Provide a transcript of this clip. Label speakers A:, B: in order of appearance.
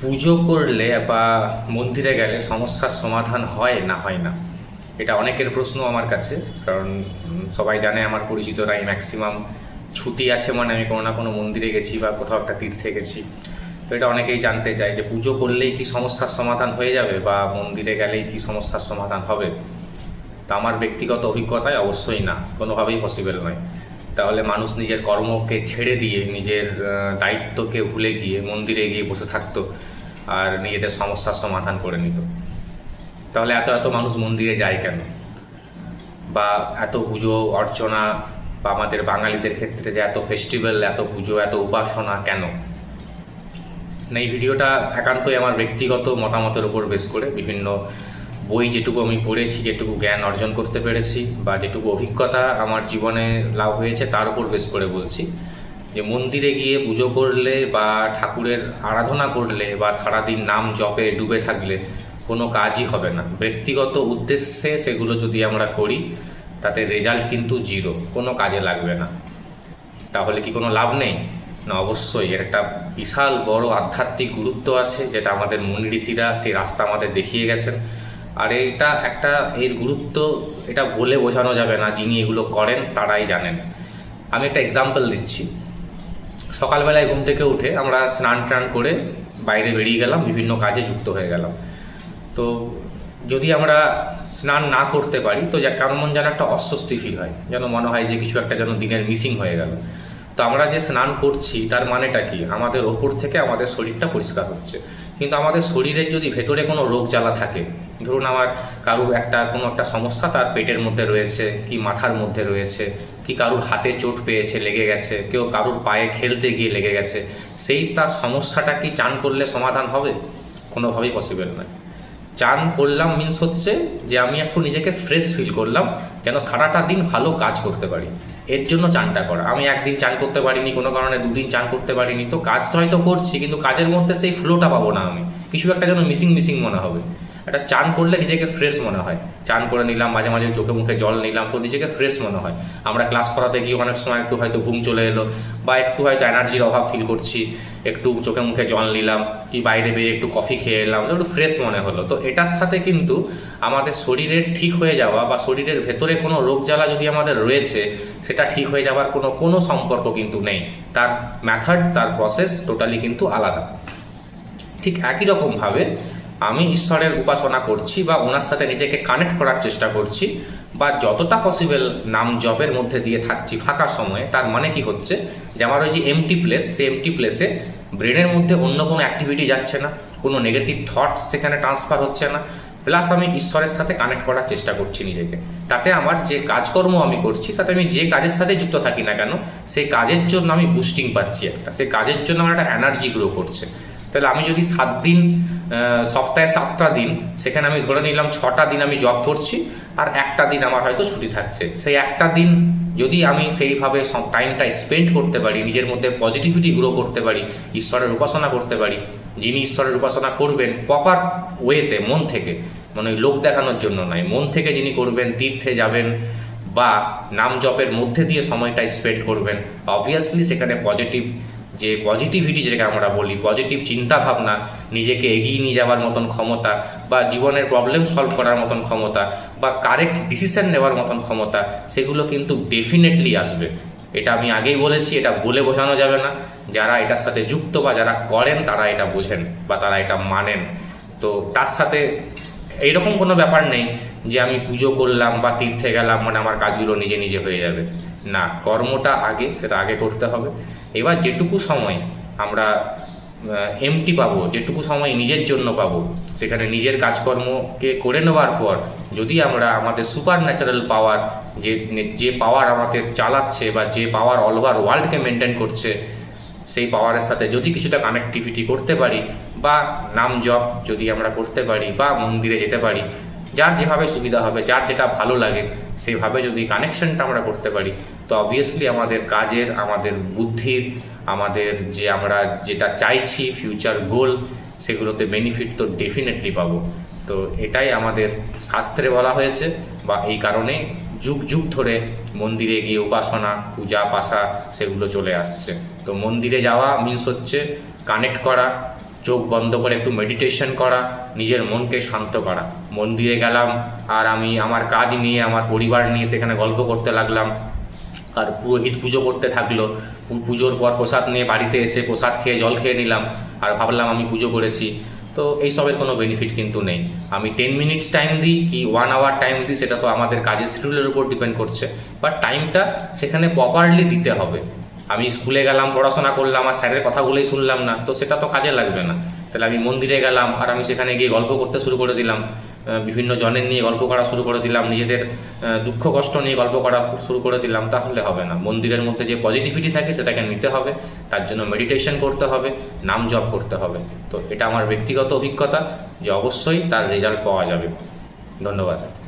A: পুজো করলে বা মন্দিরে গেলে সমস্যার সমাধান হয় না হয় না? এটা অনেকের প্রশ্ন আমার কাছে, কারণ সবাই জানে আমার পরিচিতরাই ম্যাক্সিমাম ছুটি আছে মানে আমি কোনো না কোনো মন্দিরে গেছি বা কোথাও একটা তীর্থে গেছি। তো এটা অনেকেই জানতে চায় যে পুজো করলেই কি সমস্যার সমাধান হয়ে যাবে বা মন্দিরে গেলেই কি সমস্যার সমাধান হবে? তা আমার ব্যক্তিগত অভিজ্ঞতায় অবশ্যই না, কোনোভাবেই পসিবল নয়। তাহলে মানুষ নিজের কর্মকে ছেড়ে দিয়ে নিজের দায়িত্বকে ভুলে গিয়ে মন্দিরে গিয়ে বসে থাকতো আর নিজেদের সমস্যার সমাধান করে নিত। তাহলে এত এত মানুষ মন্দিরে যায় কেন? বা এত পুজো অর্চনা বা আমাদের বাঙালিদের ক্ষেত্রে যে এত ফেস্টিভ্যাল এত পুজো, এত উপাসনা কেন? এই ভিডিওটা একান্তই আমার ব্যক্তিগত মতামতের উপর বেশ করে বিভিন্ন বই যেটুকু আমি পড়েছি, যেটুকু জ্ঞান অর্জন করতে পেরেছি বা যেটুকু অভিজ্ঞতা আমার জীবনে লাভ হয়েছে, তার উপর বেশ করে বলছি। যে মন্দিরে গিয়ে পুজো করলে বা ঠাকুরের আরাধনা করলে বা সারাদিন নাম জপে, ডুবে থাকলে কোনো কাজই হবে না। ব্যক্তিগত উদ্দেশ্যে সেগুলো যদি আমরা করি, তাতে রেজাল্ট কিন্তু জিরো, কোনো কাজে লাগবে না। তাহলে কি কোনো লাভ নেই? না, অবশ্যই। এর একটা বিশাল বড় আধ্যাত্মিক গুরুত্ব আছে, যেটা আমাদের মুনি ঋষিরা সেই রাস্তা আমাদের দেখিয়ে গেছেন। আর এটা একটা, এর গুরুত্ব, এটা বলে বোঝানো যাবে না যিনি এগুলো করেন, তারাই জানেন। আমি একটা এক্সাম্পল দিচ্ছি। সকালবেলায় ঘুম থেকে উঠে আমরা স্নান টান করে বাইরে বেরিয়ে গেলাম, বিভিন্ন কাজে যুক্ত হয়ে গেলাম। তো যদি আমরা স্নান না করতে পারি, তো যা, কেমন যেন একটা অস্বস্তি ফিল হয়। যেন মনে হয় যে কিছু একটা যেন দিনের মিসিং হয়ে গেল। তো আমরা যে স্নান করছি, তার মানেটা কি? আমাদের ওপর থেকে আমাদের শরীরটা পরিষ্কার হচ্ছে। কিন্তু আমাদের শরীরের যদি ভেতরে কোনো রোগ জ্বালা থাকে ধরুন আমার কারুর একটা, কোনো একটা সমস্যা তার পেটের মধ্যে রয়েছে, কি মাথার মধ্যে রয়েছে, কি কারুর হাতে চোট পেয়েছে, লেগে গেছে, কেউ কারুর পায়ে খেলতে গিয়ে লেগে গেছে, সেই তার সমস্যাটা কি চান করলে সমাধান হবে? কোনোভাবেই পসিবল নয়। চান করলাম মিন্স হচ্ছে যে আমি একটু নিজেকে ফ্রেশ ফিল করলাম যেন সারাটা দিন ভালো কাজ করতে পারি। এর জন্য চানটা করা। আমি একদিন চান করতে পারিনি, কোনো কারণে দুদিন চান করতে পারিনি, তো কাজ তো হয়তো করছি, কিন্তু কাজের মধ্যে সেই ফ্লোটা পাবো না আমি। কিছু একটা যেন মিসিং মিসিং মনে হবে। একটা চান করলে নিজেকে ফ্রেশ মনে হয়। চান করে নিলাম, মাঝে মাঝে চোখে মুখে জল নিলাম, তো নিজেকে ফ্রেশ মনে হয়। আমরা ক্লাস করাতে গিয়ে অনেক সময় একটু হয়তো ঘুম চলে এলো, বা একটু হয়তো এনার্জির অভাব ফিল করছি, একটু চোখে মুখে জল নিলাম, কি বাইরে বেরিয়ে একটু কফি খেয়ে এলাম, একটু ফ্রেশ মনে হলো। তো এটার সাথে কিন্তু আমাদের শরীরের ঠিক হয়ে যাওয়া, বা শরীরের ভেতরে কোনো রোগ জ্বালা যদি আমাদের রয়েছে, সেটা ঠিক হয়ে যাওয়ার কোনো কোনো সম্পর্ক কিন্তু নেই। তার মেথড তার প্রসেস টোটালি কিন্তু আলাদা। ঠিক একই রকমভাবে আমি ঈশ্বরের উপাসনা করছি বা ওনার সাথে নিজেকে কানেক্ট করার চেষ্টা করছি বা যতটা পসিবল নাম জবের মধ্যে দিয়ে থাকছি ফাঁকা সময়ে, তার মানে কি হচ্ছে যে আমার ওই যে এমটি প্লেস সেই এমটি প্লেসে ব্রেনের মধ্যে অন্য কোনো অ্যাক্টিভিটি যাচ্ছে না, কোনো নেগেটিভ থটস সেখানে ট্রান্সফার হচ্ছে না প্লাস আমি ঈশ্বরের সাথে কানেক্ট করার চেষ্টা করছি নিজেকে। তাতে আমার যে কাজকর্ম আমি করছি, তাতে আমি যে কাজের সাথে যুক্ত থাকি না কেন, সেই কাজের জন্য আমি বুস্টিং পাচ্ছি একটা, সেই কাজের জন্য আমার একটা এনার্জি গ্রো করছে। তাহলে আমি যদি সাত দিন সপ্তাহে সাতটা দিন। সেখানে আমি ধরে নিলাম ছটা দিন আমি জব করছি আর একটা দিন আমার হয়তো ছুটি থাকছে। সেই একটা দিন যদি আমি সেইভাবে টাইমটা স্পেন্ড করতে পারি, নিজের মধ্যে পজিটিভিটি গ্রো করতে পারি, ঈশ্বরের উপাসনা করতে পারি, যিনি ঈশ্বরের উপাসনা করবেন প্রপার ওয়েতে মন থেকে মানে লোক দেখানোর জন্য নয়, মন থেকে যিনি করবেন, তীর্থে যাবেন, বা নাম জপের মধ্যে দিয়ে সময়টা স্পেন্ড করবেন অবভিয়াসলি সেখানে পজিটিভ যে পজিটিভিটি যেটাকে আমরা বলি পজিটিভ চিন্তা ভাবনা নিজেকে এগিয়ে নিয়ে যাওয়ার মতন ক্ষমতা বা জীবনের প্রবলেম সলভ করার মতন ক্ষমতা বা কারেক্ট ডিসিশন নেওয়ার মতন ক্ষমতা, সেগুলো কিন্তু ডেফিনেটলি আসবে। এটা আমি আগেই বলেছি, এটা বলে বোঝানো যাবে না। যারা এটার সাথে যুক্ত বা যারা করেন, তারা এটা বোঝেন বা তারা এটা মানেন। তো তার সাথে এইরকম কোনো ব্যাপার নেই যে আমি পুজো করলাম বা তীর্থে গেলাম মানে আমার কাজগুলো নিজে নিজে হয়ে যাবে। না, কর্মটা আগে, সেটা আগে করতে হবে। এবার যেটুকু সময় আমরা এমটি পাবো, যেটুকু সময় নিজের জন্য পাবো, সেখানে নিজের কাজকর্মকে করে নেওয়ার পর, যদি আমরা আমাদের সুপার ন্যাচারাল পাওয়ার যে যে পাওয়ার আমাদের চালাচ্ছে বা যে পাওয়ার অল ওভার ওয়ার্ল্ডকে মেনটেন করছে, সেই পাওয়ারের সাথে যদি কিছুটা কানেক্টিভিটি করতে পারি, বা নাম জপ যদি আমরা করতে পারি, বা মন্দিরে যেতে পারি, যার যেভাবে সুবিধা হবে, যার যেটা ভালো লাগে, সেইভাবে যদি কানেকশনটা আমরা করতে পারি তো অবভিয়াসলি আমাদের কাজের, আমাদের বুদ্ধির, আমাদের যে আমরা যেটা চাইছি ফিউচার গোল সেগুলোতে বেনিফিট তো ডেফিনেটলি পাবো। তো এটাই আমাদের শাস্ত্রে বলা হয়েছে বা এই কারণে যুগ যুগ ধরে মন্দিরে গিয়ে উপাসনা, পূজা, পাশা সেগুলো চলে আসছে। তো মন্দিরে যাওয়া মিন্স হচ্ছে কানেক্ট করা, চোখ বন্ধ করে একটু মেডিটেশন করা, নিজের মনকে শান্ত করা। মন্দিরে গেলাম আর আমি আমার কাজ নিয়ে, আমার পরিবার নিয়ে সেখানে গল্প করতে লাগলাম আর পুরোহিত পুজো করতে থাকল। পুজোর পর প্রসাদ নিয়ে বাড়িতে এসে প্রসাদ খেয়ে জল খেয়ে নিলাম আর ভাবলাম আমি পুজো করেছি। তো এইসবের কোনো বেনিফিট কিন্তু নেই। আমি টেন মিনিটস টাইম দিই কি ওয়ান আওয়ার টাইম দিই সেটা তো আমাদের কাজের শিডিউলের উপর ডিপেন্ড করছে। বাট টাইমটা সেখানে প্রপারলি দিতে হবে। আমি স্কুলে গেলাম, পড়াশোনা করলাম, আর স্যারের কথাগুলোই শুনলাম না। তো সেটা তো কাজে লাগবে না। তাহলে আমি মন্দিরে গেলাম আর আমি সেখানে গিয়ে গল্প করতে শুরু করে দিলাম। বিভিন্ন জনের নিয়ে গল্প করা শুরু করে দিলাম, নিজেদের দুঃখ, কষ্ট নিয়ে গল্প করা শুরু করে দিলাম, তাহলে হবে না। মন্দিরের মধ্যে যে পজিটিভিটি থাকে সেটাকে নিতে হবে, তার জন্য মেডিটেশন করতে হবে, নাম জপ করতে হবে। তো এটা আমার ব্যক্তিগত অভিজ্ঞতা যে অবশ্যই তার রেজাল্ট পাওয়া যাবে। ধন্যবাদ।